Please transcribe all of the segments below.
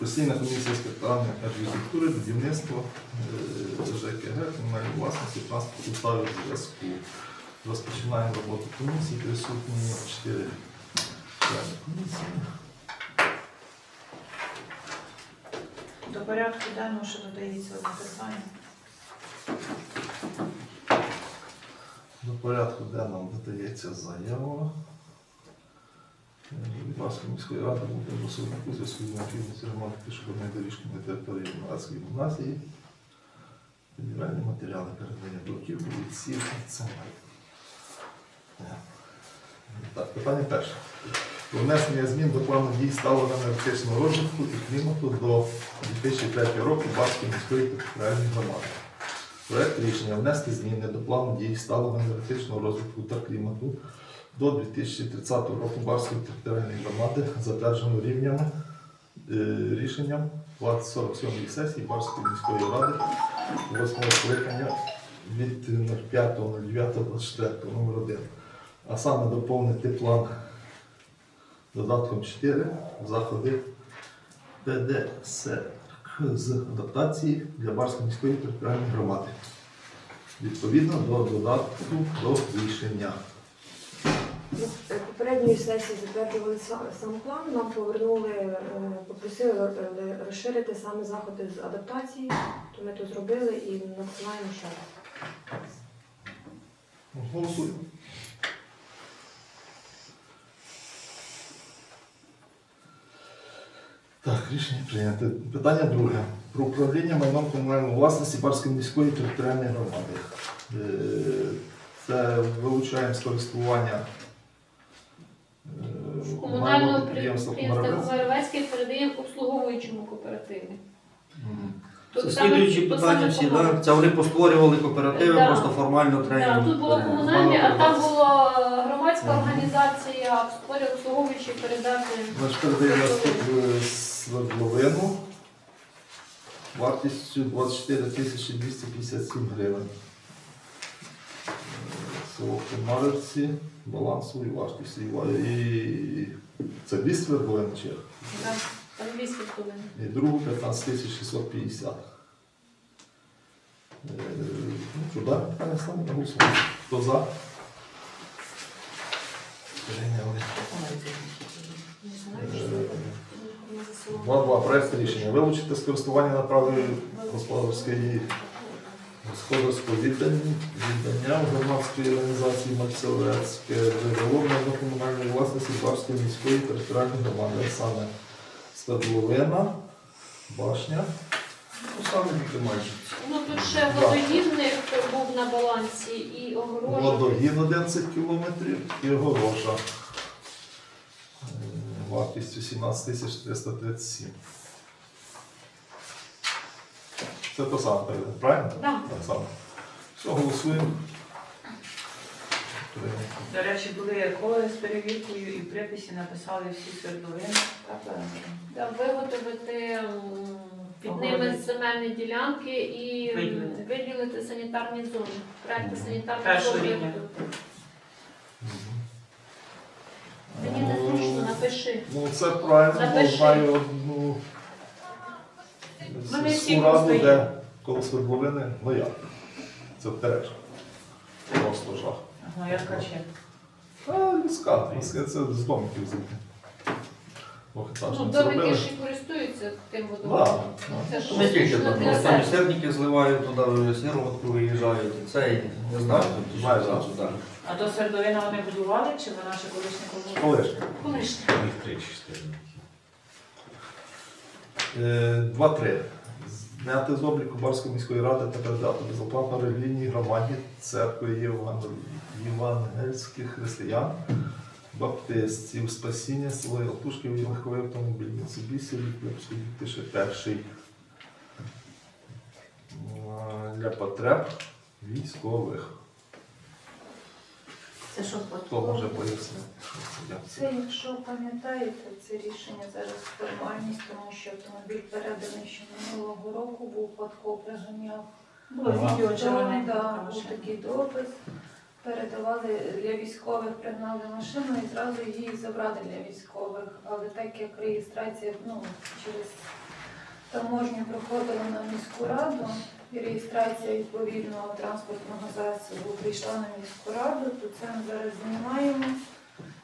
Постійна комісія з питань архітектури, будівництва, е, ЖКГ, комунальної власності, транспорту та зв'язку. Розпочинаємо роботу комісії, присутні чотири члени комісії. До порядку денного, що додається одне питання. До порядку денного додається заява. Ласки міської ради буде присутник у зв'язку з необхідністю ремонту пішохідної доріжки на території Гімназії гімназії. Федеральні матеріали передання блоків, відсів, цемент. Е, Так, питання перше. Про внесення змін до плану дій ставлення енергетичного розвитку і клімату до 2003 року Барської міської територіальної громади. Проект рішення внести зміни до плану дій ставлення енергетичного розвитку та клімату до 2030 року Барської територіальної громади, затверджено рівнями е, рішенням 47 сесії Барської міської ради 8 скликання від 05.09.24 номер 1. А саме доповнити план додатком 4 заходи ПДСК з адаптації для Барської міської територіальної громади. Відповідно до додатку до рішення. Е, Попередньої сесії затверджували са- сам план, нам повернули, е, попросили е, розширити саме заходи з адаптації, то ми то зробили і надсилаємо ще раз. Голосуємо. Так, рішення прийнято. Питання друге. Про управління майном комунальної власності Барської міської територіальної громади. Це вилучаємо з користування Комунального підприємства підприємства «Комаровець». Комаровецьке передаємо обслуговуючому кооперативі. Це слідуючі питання всі, да? Це вони постворювали кооперативи, Да. просто формально треба. Так, тут було е, комунальне, а там було е, громадська організація, створює обслуговуючі передати. Передаємо наступну свердловину вартістю 24 тисячі 257 гривень. Село Комарівці, балансової вартості. І це дві свердловини чи? Да, Там 200. І другу 15 650. Е, Ну, що, да? Питання на голосування. Хто за? Прийняли. Е, що це. Ми за селом. 2.2. Проект рішення. Вилучити з користування на правої господарської господарського віддання, віддання громадської організації Максовецьке джерело на комунальної власності Барської міської територіальної громади. А Саме Свердловина, Башня. Ну, саме тільки майже. Ну тут ще водогінник був на балансі і огорожа. Водогін 11 кілометрів і огорожа. Е, Вартістю 17 тисяч 337. Це то саме передано, правильно? Да. Так само. Все, голосуємо. До речі, були коли з перевіркою і в приписі написали всі свердловини. Так. Да, виготовити м, під ними Огородити. земельні ділянки і м, Виділити. виділити санітарні зони. Проекти санітарних Першого рівня. виготовити. Мені не зручно, напиши. Ну це правильно, бо Напиши. знаю одну Вони всі де коло свердловини, ну як? Це Терешку. Просто жах. Ага, я каче. А, людська, людська це з домиків звідти. Ну, Двохетажні домики ж і користуються тим Да, водопадом. да. Це ж Не тільки там, себе. місцевники зливають туди, сироватку виїжджають, і це, і не знаю, тут Майже. що сюди. А то свердловина вони будували, чи вона ще колишня колона? Колишня. Колишня. Е, 2-3. Зняти з обліку Барської міської ради та передати безоплатно релігійній громаді церкви євангельських християн, баптистів, спасіння, село Ялтушків, легковий автомобіль, Mitsubishi, Ліпський 2001 Е, для потреб військових. Це що Хто може пояснити? це, як це? Це, якщо пам'ятаєте, це рішення зараз формальність, тому що автомобіль переданий ще минулого року, був випадково приганяв. Було Ага. відео. Да, був такий допис. Передавали для військових, пригнали машину і зразу її забрали для військових. Але так як реєстрація ну, через таможню проходила на міську раду, і реєстрація відповідного транспортного засобу прийшла на міську раду, то це ми зараз знімаємо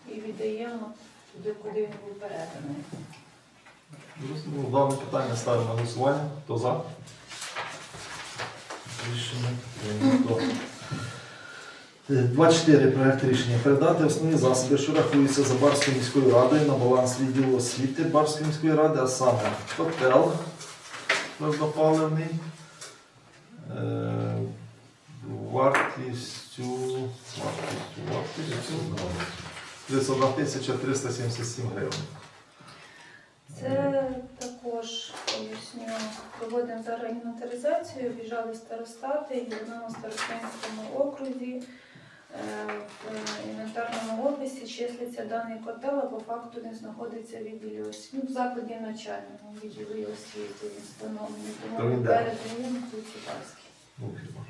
і віддаємо туди, куди він був переданий. Дане питання ставимо на голосування. Хто за? Рішення прийнято. Е, 24 проект рішення передати основні засоби, що рахуються за Барською міською радою на баланс відділу освіти Барської міської ради, а саме котел твердопаливний, вартістю, вартістю, вартістю 31 тисяча 377 гривень. Це також поясню. Проводимо зараз інвентаризацію, біжали старостати і одному старостинському окрузі. Е, В інвентарному описі числиться даний котел, а по факту він знаходиться в відділі освіти, в закладі навчальному відділі освіти він встановлений. То Тому він ми де? передаємо тут Барський. Ну, хіба.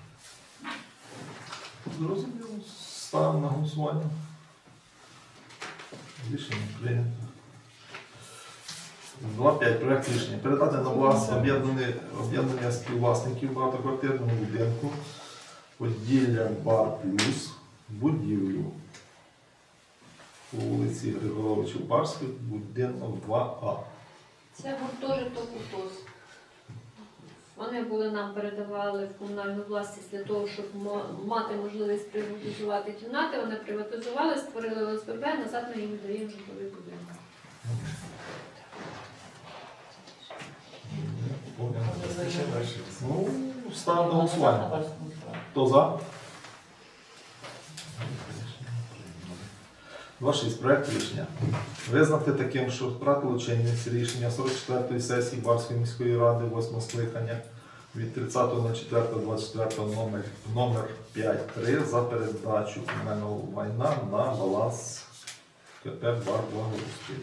Зрозуміло. Ставимо на голосування. Рішення прийнято. 2.5. Проект рішення. Передати на власність об'єднане- об'єднання співвласників багатоквартирного будинку поділля Бар Плюс будівлю по вулиці Григоровича Барських, будинок 2А. Це гуртожиток УТОС. Вони були нам передавали в комунальну власність для того, щоб мати можливість приватизувати кімнати. Вони приватизували, створили ОСББ, назад ми їм віддаємо житловий будинок. Ну, ставимо на голосування. Хто за? 26. Проект рішення. Визнати таким, що втратило чинність рішення 44-ї сесії Барської міської ради 8 скликання від 30.04.24 номер, номер 5.3 за передачу комунального майна на баланс КП «Бар Благоустрій».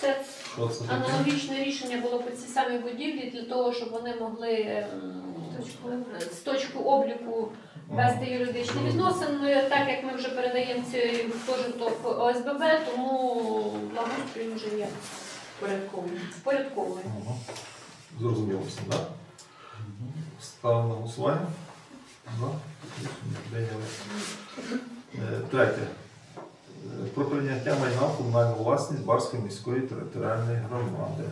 Це Що це таке? аналогічне рішення було по цій самій будівлі для того, щоб вони могли ем, з точки обліку вести юридичні відносини. Так як ми вже передаємо цей гуртожиток ОСББ, тому благоустрій вже є впорядкований. Впорядкований. Ага. Зрозуміло все, так? Ставимо на голосування. За. Прийняли. Е, Третє. Е, Про прийняття майна в комунальну власність Барської міської територіальної громади.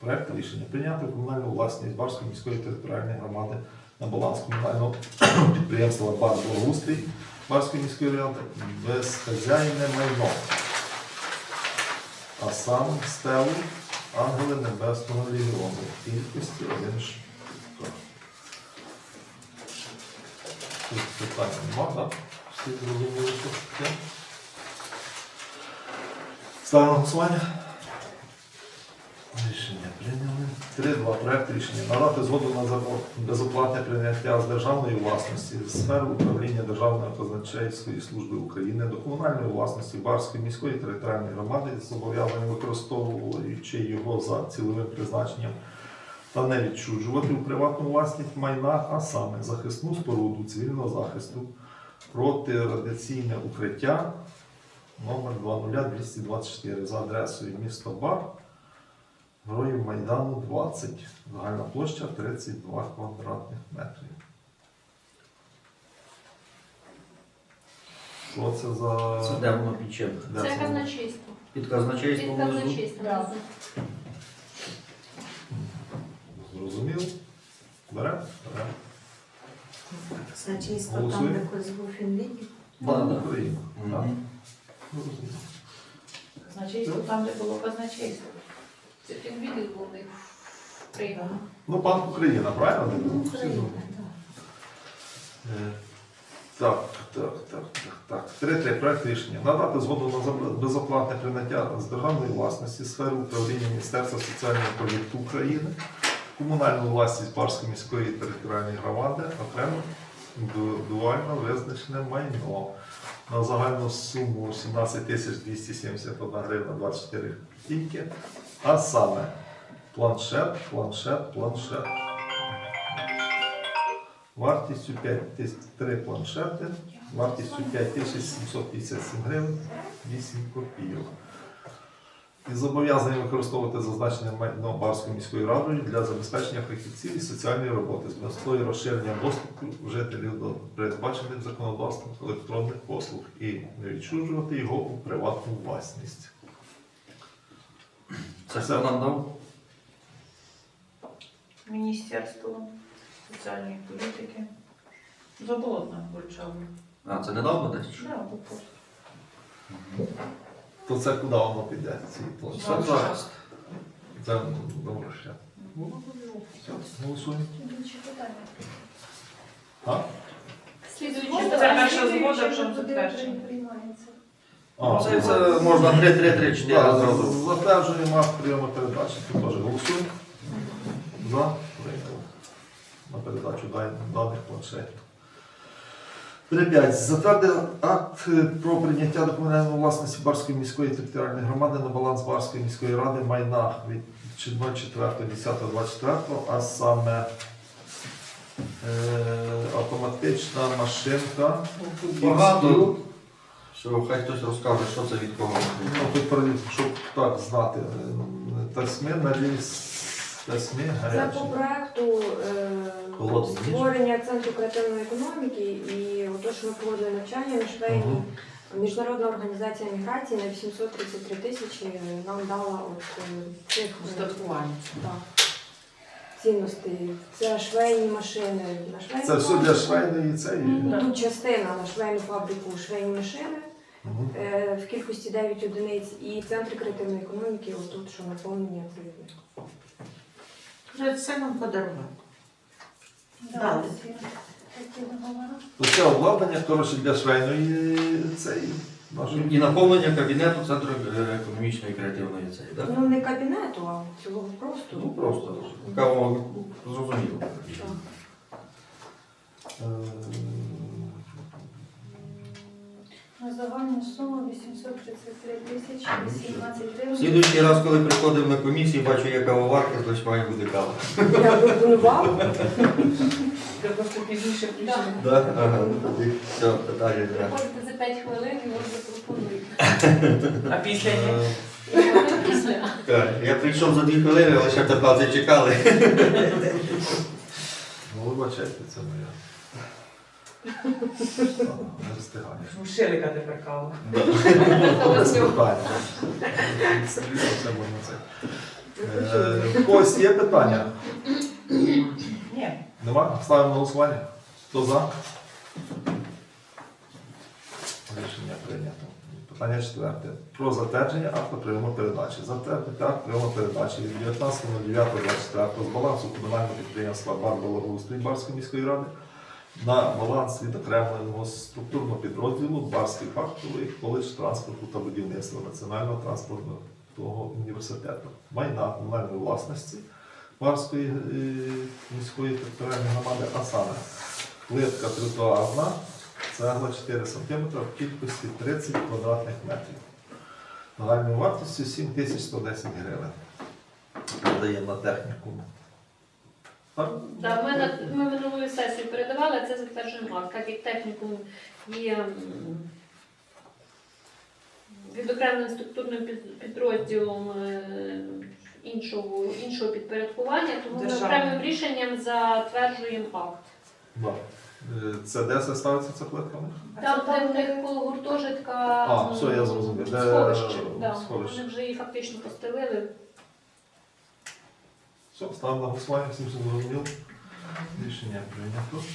Проект рішення прийняти в комунальну власність Барської міської територіальної громади на баланс комунального підприємства Бар Благоустрій Барської міської ради безхазяйне майно. А саме стелу Ангели Небесного Легіону в кількості один штук. Тут питання нема, так? Всі зрозуміли, що таке. Ставимо голосування. Рішення прийняли. 3.2. Проект рішення. Надати згоду на безоплатне прийняття з державної власності з сфери управління Державної казначейської служби України до комунальної власності Барської міської територіальної громади з зобов'язанням використовуючи його за цільовим призначенням та не відчужувати у приватну власність майна, а саме захисну споруду цивільного захисту, протирадіаційне укриття номер 20224 за адресою місто Бар, Героїв Майдану 20, загальна площа 32 квадратних метрів. Що це за. Це де воно під чим? де Це казначейство. Під казначейством Під внизу? казначейство. Да. Зрозуміло? Беремо? Беремо. Казначейство там, Голосуємо. де Козлов Фінліні. Да, да. Україна. Так. Мгм. Зрозуміло. Казначейство там, де було казначейство. Це підвідділ був у них в Криму. Ну, Банк Україна, правильно? Україна, Е, Так, так, так, так, так. Третє проект рішення. Надати згоду на заб- безоплатне прийняття з державної власності сфери управління Міністерства соціальної політики України, комунальну власність Барської міської територіальної громади, окремо індивідуально визначене майно на загальну суму 17 тисяч 271 гривна 24 копійки, а саме планшет, планшет, планшет. Вартістю 5 тисяч 3 планшети, вартістю 5757 гривень 8 копійок. і зобов'язані використовувати зазначене майно Барською міською радою для забезпечення фахівців і соціальної роботи з метою розширення доступу жителів до передбачених законодавством електронних послуг і не відчужувати його у приватну власність. Це хто нам дав? Міністерство соціальної політики. Заболотна Гольчава. А, це недавно десь? чи? Да, вопрос. То це куди воно піде? Ці площі? Соцзахист. Це добре ще. Все, Голосуємо. Інші питання. А? Слідуючи Це наша згода затверджена. приймається. А, Це, це можна 3-3-3-4 Да, зразу. Затверджуємо акт прийому передачі. Тут теж голосуємо. За. Прийняли. На передачу дан- даних планшетів. 3.5. Затвердив акт е, про прийняття документальної власності Барської міської територіальної громади на баланс Барської міської ради майна від 04.10.24, а саме е, автоматична машинка. Багато. Все, хай хтось розкаже, що це від кого. Ну, тут про щоб так знати, е, тасьми на ліс, тасьми Це гарячі. по проекту е, Холодний створення центру креативної економіки і ото, що ми проводили навчання на швейні. Мгм. Міжнародна організація міграції на 833 тисячі нам дала от е, цих е, Устаткування. так, цінностей. Це швейні машини на швейну Це все для фабрику. швейної цієї. Ну, Тут частина на швейну фабрику швейні машини е, в кількості 9 одиниць і центр креативної економіки, отут, що наповнення це. Вже це нам подарували. Да, Дали. Це обладнання, коротше, для швейної нашої. І наповнення кабінету Центру е, економічної і креативної цієї, так? Ну не кабінету, а цього просто. Ну просто. Зрозуміло. На загальну суму 833 тисячі 18 гривень. Слідуючий раз, коли приходив на комісію, бачу, є кавоварка, значить має бути кава. Я пропонував. Це просто пізніше включили. Да? Ага. Тоді Все, питання не. Приходите за 5 хвилин і може запропонуєте. А після ні. е, після. Так, Я прийшов за 2 хвилини, але ще 15 чекали. Ну, вибачайте, це моя. Не встигаю. Шилика тепер кава. Без можна це. Е, В когось є питання? Ні. Нема? Ставимо на голосування. Хто за? Рішення прийнято. Питання четверте. Про затвердження акту прийому передачі. Затвердити акт прийому передачі від 19.09.24 з балансу комунального підприємства Бар Благоустрій Барської міської ради на баланс відокремленого структурного підрозділу Барський фактовий коледж транспорту та будівництва Національного транспортного університету. Майна комунальної власності Барської е, міської територіальної громади, а саме плитка тротуарна, цегла 4 см в кількості 30 квадратних метрів. Загальною вартістю 7110 гривень. Надаємо на техніку. Так? Да, ми, на, ми минулої сесії передавали, це затверджуємо акт. Так як технікум є відокремленим структурним під- підрозділом е, іншого, іншого підпорядкування, тому ми окремим рішенням затверджуємо акт. Да. Е, Це де це ставиться ця плитка? Там, де в них коло гуртожитка А, м, все, я зрозумів. Де сховище. Да. сховище. Вони вже її фактично постелили. Все, ставимо на голосування, всім все зрозуміло. Рішення прийнято.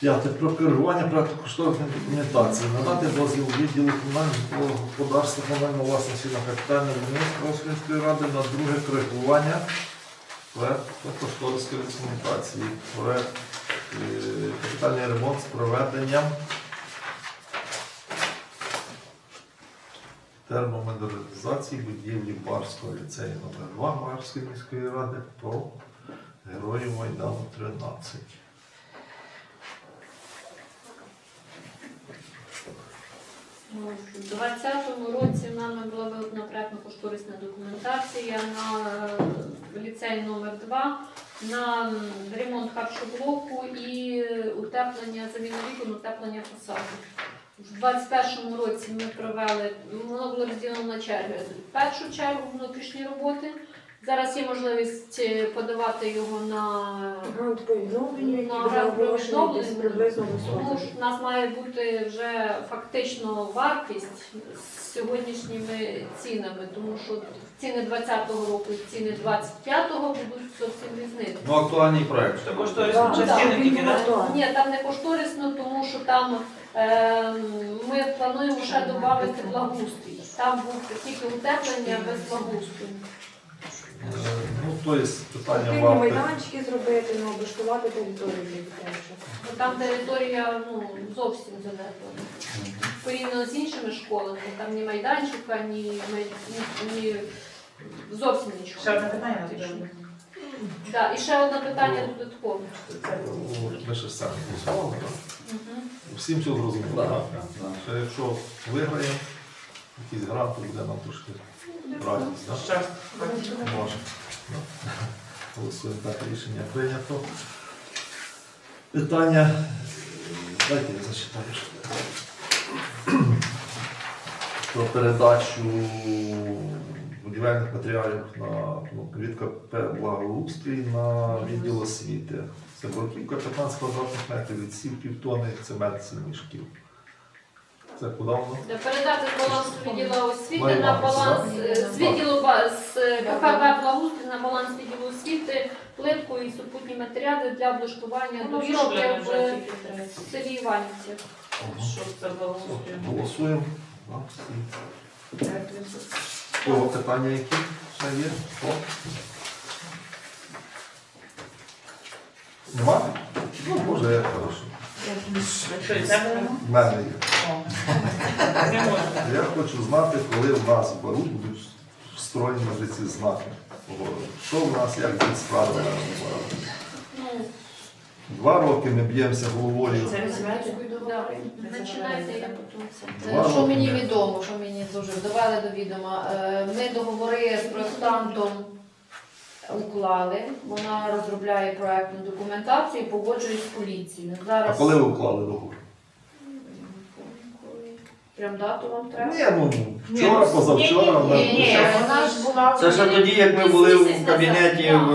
П'яте. Про керування проекту кошторисної документації. Надати дозвіл відділу комунального господарства комунальної власності на капітальне будівництво Рослинської ради на друге коригування проекту кошторисної документації. Проект е, капітальний ремонт з проведенням термомодернізації будівлі Барського ліцею номер 2 Барської міської ради по Герою Майдану 13. Ну, В 2020 році нами була виготовлена проектно-кошторисна документація на е, ліцей номер 2 на ремонт харчоблоку і утеплення заміну вікон, утеплення фасаду. В 21-му році ми провели, воно було розділено на черги. В першу чергу внутрішні роботи. Зараз є можливість е, подавати його на Грант по відновленню, На грант по оголошений десь відновленню. приблизно в Тому ж у нас має бути вже фактично вартість з сьогоднішніми цінами, тому що ціни 20-го року і ціни 25-го будуть зовсім різниці. Ну, актуальний проект. буде. то частини тільки на актуальний. Ні, там не кошторисно, тому що там е, ми плануємо ще додати благоустрій. Там був тільки утеплення без благоустрою. Ну, то є питання Спортивні варте. майданчики зробити, ну, облаштувати територію для щоб Бо там територія ну, зовсім занедбана. Порівняно з іншими школами, там ні майданчика, ні, май- ні, ні зовсім нічого. Ще одне питання на тебе. Да, і ще одне питання додаткове. Ми ще самі голосували, так? Мгм. Всім все зрозуміло. Да. Ще якщо виграємо, якийсь грант, то буде нам трошки радість. так? Щас. Може. Ну, Голосуємо так, рішення прийнято. Питання. Дайте я зачитаю. що. Про передачу будівельних матеріалів на ну, від КП благоустрій на відділ освіти. Це бруківка 15 квадратних метрів, відсів півтони, цемент 7 мішків. Це куди воно? Передати з балансу відділу освіти Має на баланс, баланс е, з відділу ба- з е, КПБ благоустрій на баланс відділу освіти, плитку і супутні матеріали для облаштування Ну, доріжки в селі Іванівці. Що це було? Голосуємо. Да, всі. О, питання які ще є? О. Нема? Ну, може, як хорошо. Якщо і це беремо? В мене є. Не можна. Я хочу знати, коли в нас в бару будуть встроєні вже ці знаки. Що в нас, як ці справи? Ну, Два роки ми б'ємося головою. Це розумієте? да. Починайте, я потім. Два Е, Що роки мені ми- відомо, що мені дуже довели до відома, е, ми договори з проєктантом уклали. Вона розробляє проектну документацію, і погоджує з поліцією. А Зараз коли ви уклали договор? Прям дату вам треба. Ні, ну вчора, ну, позавчора. ні, да. ні, ні, вона ж була Це ще тоді, як ми були в кабінеті в,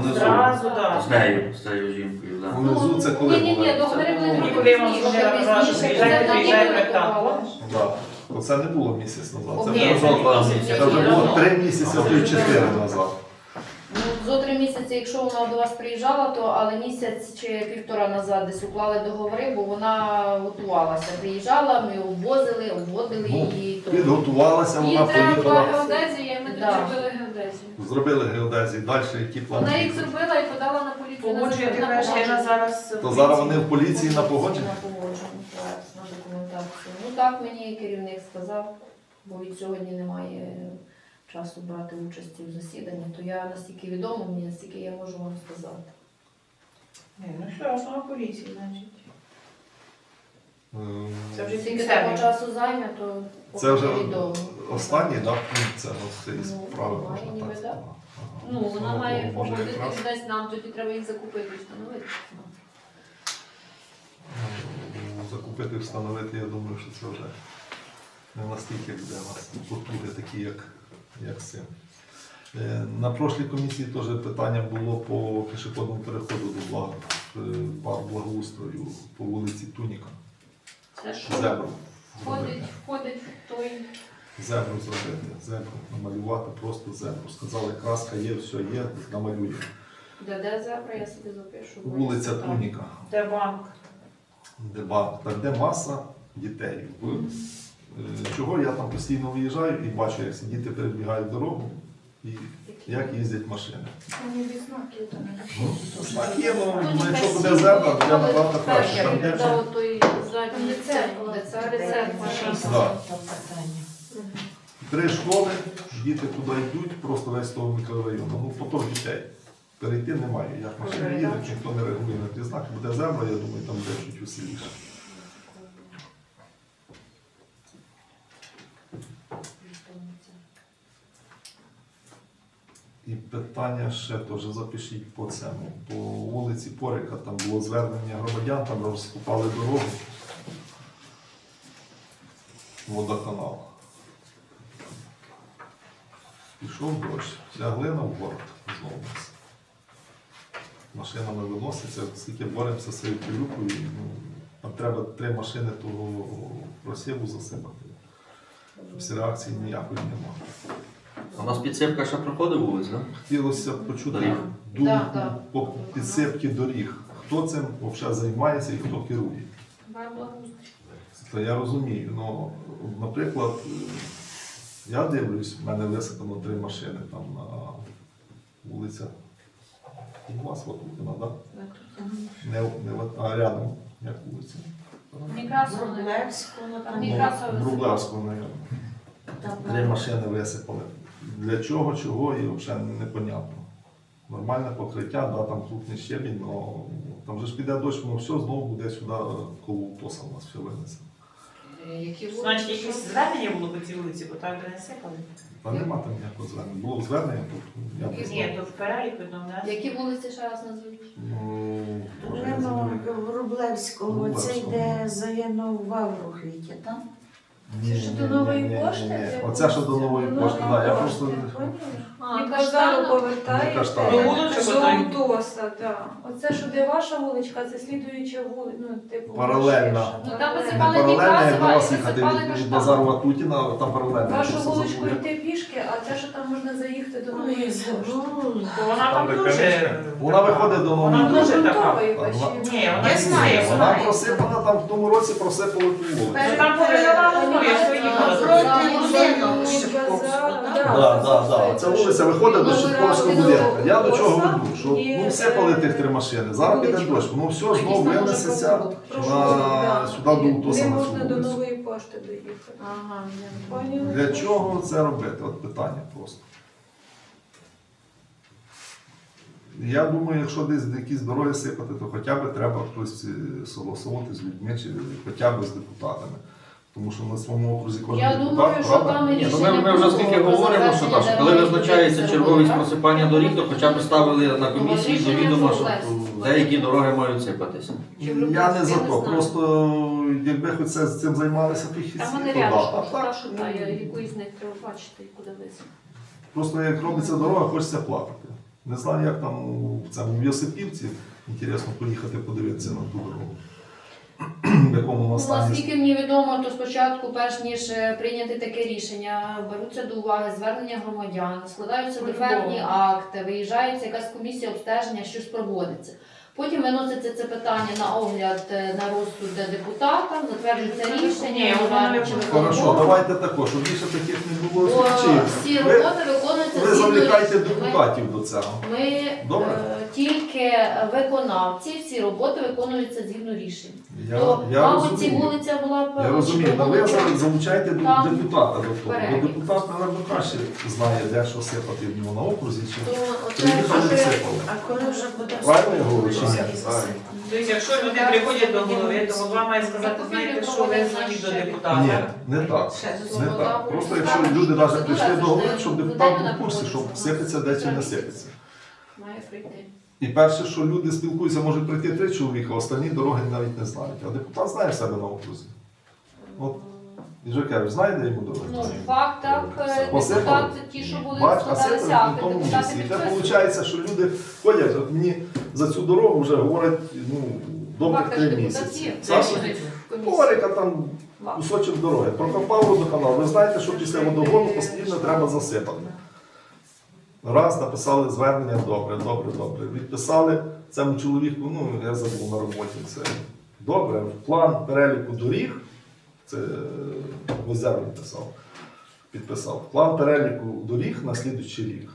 внизу. Зразу, так. З нею, з цією жінкою. Да. Внизу це коли Ні, ні, ні, були Ну, трохи коли вам вже вже приїжджає тоді проєктант, готувала. Да. Оце не було місяць назад. Це Ні, вже це було- місяць. це вже було три місяці, а то й чотири назад. Зо три місяці, якщо вона до вас приїжджала, то але місяць чи півтора назад десь уклали договори, бо вона готувалася. Приїжджала, ми обвозили, обводили Ну, її. то- Підготувалася, Їй вона треба була поїхала. геодезія, і ми тоді Да. зробили геодезію. Зробили геодезії, далі які Вона плани. їх зробила і подала на поліцію. на закон- на погодження. зараз. То зараз вони в поліції на погодження? На погодження, так, на документацію. Ну так мені керівник сказав, бо від сьогодні немає часу брати участі в засіданні, то я настільки відомо, мені настільки я можу вам сказати. Ні, ну що, основа поліції, значить. Ем, Це вже Скільки того часу займе, то поки Це вже невідомо. останній, так? пункт це цієї Ну, справи має можна ніби, так да. сказати. Ага. Ну, вона має може, погодити якраз, десь нам, тоді треба їх закупити і встановити. ну, Закупити, встановити, я думаю, що це вже не настільки буде у нас потуги такі, як, як цим. Е, На прошлій комісії теж питання було по пішохідному переходу до благ, е, парк благоустрою по вулиці Туніка. Це що? Зебру. Входить, входить в той. Зебру зробити, зебру намалювати, просто зебру. Сказали, краска є, все є, намалюємо. Де де зебра, я собі запишу. Вулиця спитаю. Туніка. Де банк? де банк, так де маса дітей. В, чого я там постійно виїжджаю і бачу, як ці діти перебігають дорогу і як їздять машини. Ну, так є, ну, якщо буде зебра, то я набагато краще. Там є це рецепт. Да. Три школи, діти туди йдуть, просто весь того мікрорайону. Ну, потім дітей. Перейти немає. Як машини їдуть, ніхто не реагує на ті знаки. Буде земля, я думаю, там буде чуть І питання ще теж запишіть по цьому. По вулиці Порика там було звернення громадян, там розкопали дорогу. водоканал. Пішов дощ, вся глина в город знову. Машинами виноситься, скільки боремося з цією пилюкою, ну, нам треба три машини того просіву засипати. Щось реакції ніякої немає. У нас підсипка ще проходить вулиць, да? Хотілося б почути Доріг. думку Да, да. по підсипці доріг. Хто цим взагалі займається і хто керує? Та я розумію, ну, наприклад, я дивлюсь, в мене висипано три машини там на вулиця. У вас Ватутина, так? Не, не, Ват- а рядом, як вулиця? Некрасово. Врублевську, Ні. Ну, Врублевського, мабуть. Три машини висипали. Для чого, чого, і взагалі непонятно. Нормальне покриття, да, там крупний щебінь, але там же ж піде дощ, воно все знову буде сюди коло утоса у нас все винесено. Які Значить, якесь звернення було по цій вулиці, бо так би не сипали. Та нема там ніякого звернення. Було звернення, тут я б. Ні, то в переліку ну, нас. Які вулиці ще раз назвуть? Ну, може, я. Врублевського, це Врублевського. йде загинув в Аврухвіті, так? Ні, Це ж ні, до ні, нової ні, ні, пошти? ні. Оце що до нової пошти, так. Я просто поняли? А, базару Не. Ну, вулиця до Каштанов. Так. Оце що де ваша вуличка, це слідуюча вулиця, ну, типу, Паралельна. Ну, там не паралельно, як Некрасова, вас і їхати від, від Ватутіна, там паралельно. Вашу якщо вуличку йти пішки, а це що там можна заїхати до нової пошти. Вона там де дуже. конечна. Вона виходить до Вона нової дуже така. Ні, вона Я знаю. Вона Вона просипана там в тому році просипала ту вулицю. Ну, там переливали, ну, я що їхала. Проти будинок Від Шипковського, базару, так? Да, Да, да, да. Вулиця виходить до Ну, Шипковського ну, будинку. Я до ну, чого веду? Що ну, всипали тих три машини. Зараз піде дощ, воно все Якісь знову винесеться на, сюди до Утоса Не на цю можна до вулицю. нової пошти доїхати. Ага, я Поняли? Для чого це робити? От питання просто. Я думаю, якщо десь якісь дороги сипати, то хоча б треба хтось е, согласовувати з людьми чи хоча б з депутатами. Тому що на своєму окрузі кожен Я депутат, думаю, що правда? там Ні, ну рішення ми, ми вже скільки про говоримо, що, так, що коли визначається дороги, черговість просипання доріг, то хоча б ставили на комісії до відома, що деякі дороги мають сипатися. Я не за то. Просто якби хоч це, цим займалися фахівці, Там вони то да. рядом, А що так, та, що та, ну, яку із них треба бачити, і куди висити. Просто як робиться дорога, хочеться плакати. Не знаю, як там у цьому в Йосипівці. Інтересно поїхати подивитися на ту дорогу. В якому вона стані. Наскільки мені відомо, то спочатку, перш ніж е, прийняти таке рішення, беруться до уваги звернення громадян, складаються дефектні акти, виїжджається якась комісія обстеження, щось проводиться. Потім виноситься це питання на огляд е, на розсуд депутата, затверджується рішення. Ні, воно не чи буде. Хорошо, давайте також, щоб більше таких не було Бо всі Ви, роботи виконуються ви завлікайте депутатів до цього. Ми Добре. е, тільки виконавці, всі роботи виконуються згідно рішень. Я, то, я мабуть, ці розумію. вулиця була б Я розумію, але ви залучайте до депутата до того. Бо перелік. депутат, напевно, краще знає, де що сипати в нього на окрузі, чи То оце, приїхали і сипали. А коли вже буде Правильно я говорю, чи? Тобто, якщо люди приходять до голови, то голова має сказати, знаєте, що ви дзвоніть до Ні, депутата. не так. Не так. Просто якщо люди навіть прийшли до голови, щоб депутат був в курсі, що сипеться де чи не сипеться. Має прийти. І перше, що люди спілкуються, можуть прийти три чоловіка, а останні дороги навіть не знають. А депутат знає в себе на окрузі. От. І Жакевич знає, де йому дороги? Ну, факт так, е, Посипали? ті, що були а складалися акти, депутати. І підписували. виходить, що люди ходять, от мені за цю дорогу вже говорять ну, добрих Факт, три місяці. депутатів. Саша. Говорика там кусочок дороги. Прокопав водоканал. Ви знаєте, що після водогону постійно треба засипати. Раз написали звернення, добре, добре, добре. Відписали цьому чоловіку, ну я забув на роботі це. Добре, план переліку доріг, це Возяр він писав, підписав. План переліку доріг на слідуючий рік.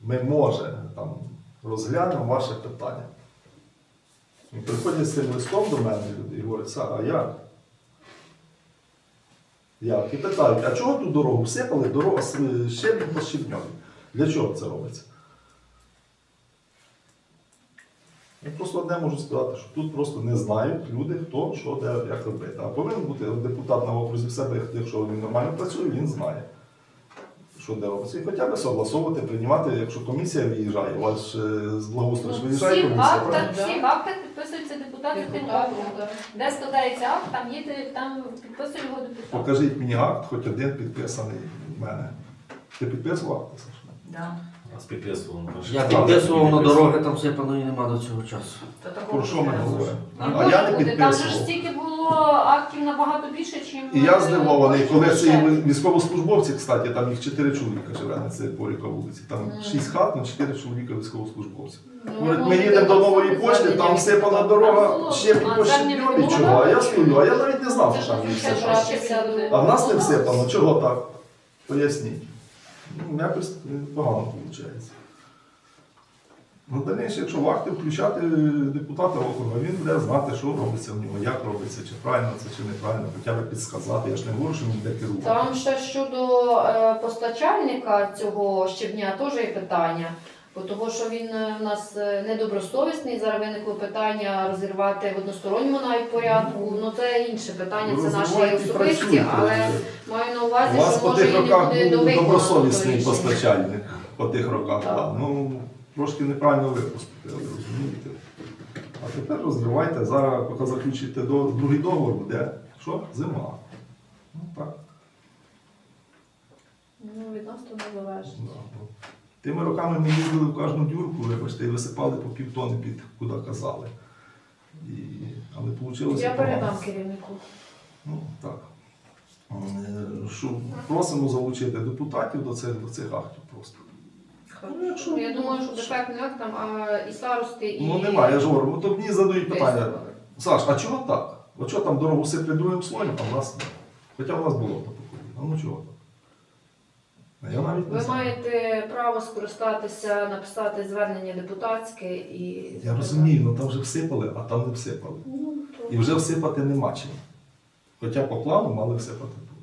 Ми може там розглянемо ваше питання. І приходять з цим листом до мене люди і говорять, а як? Як? І питають, а чого ту дорогу всипали, дорога по щебньові? Для чого це робиться? Я просто одне можу сказати, що тут просто не знають люди, хто, що, де, як робити. А повинен бути депутат на окрузі в себе, якщо він нормально працює, він знає, що де робиться. І хоча б согласовувати, приймати, якщо комісія виїжджає, у вас е, з благоустрою Ну, виїжджає комісія, правильно? правильно? всіх актах підписуються депутати тим так. Де складається акт, там їде, там підписує його депутат. Покажіть мені акт, хоч один підписаний в мене. Ти підписував акт, Саша? Да. Нас підписував. Я підписував на дороги, там сипаної нема до цього часу. Такого Про що ми не говоримо? А я не там же ж підписував. стільки було актів набагато більше, чим І я здивований, коли ці ще. військовослужбовці, кстати, там їх чотири чоловіка живе на цій Поліка вулиці. Там Мгм. шість хат, на чотири чоловіка військовослужбовців. Ну, Говорить, ми їдемо до нової звернення там від сипана дорога, ще А по звернення нічого. А я стою, а я навіть не знав, що там є означає, сипано. що ще буде. А в нас не всипано, чого так? Поясніть. Ну, якось погано виходить. Ну, далі, якщо в включати е, депутата округу, він буде знати, що робиться в нього, як робиться, чи правильно це, чи неправильно, хоча б підсказати. Я ж не говорю, що він буде керувати. Там ще щодо е, постачальника цього щебня теж є питання. Бо того, що він е, у нас е, недобросовісний, зараз виникло питання розірвати в односторонньому навіть порядку. Ну це інше питання, це наші особисті, але маю на увазі, У вас що по може тих і не роках буде був добросовісний постачальник по тих роках. Так. Ну, трошки неправильно ви поступили, розумієте? А тепер розривайте, зараз, поки заключите до, другий договор, буде. Що? Зима. Ну так. Ну, від нас то не залежить. Да. Тими роками ми їздили в кожну дюрку, вибачте, і висипали по півтони під куди казали. І... Але вийшло. Я передам керівнику. Ну, так. Е, Що просимо залучити депутатів до цих, до цих актів просто. Ну, якщо- Я думаю, що дефектний акт там, а і старости, і Ну немає, я ж говорю, ну, то мені задають питання. Саш, а чого так? От чого там дорогу сиплять другим слоєм, а в нас ні? Хоча в нас було покоління. А ну чого так? А я навіть не Ви знаю. маєте право скористатися, написати звернення депутатське і. Я розумію, ну там вже всипали, а там не всипали. Ну, то... І вже всипати нема чим. Хоча по плану мали всипати тут.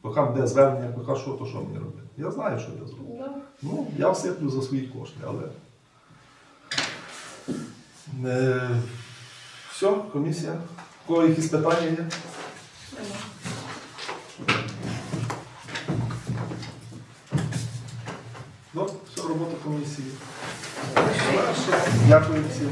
Поки буде звернення, поки що, то що мені робити? Я знаю, що я зроблю. Да. Ну, я всиплю за свої кошти, але. Е, все, комісія. У кого якісь питання є? Добре, все, робота комісії. Дякую всім.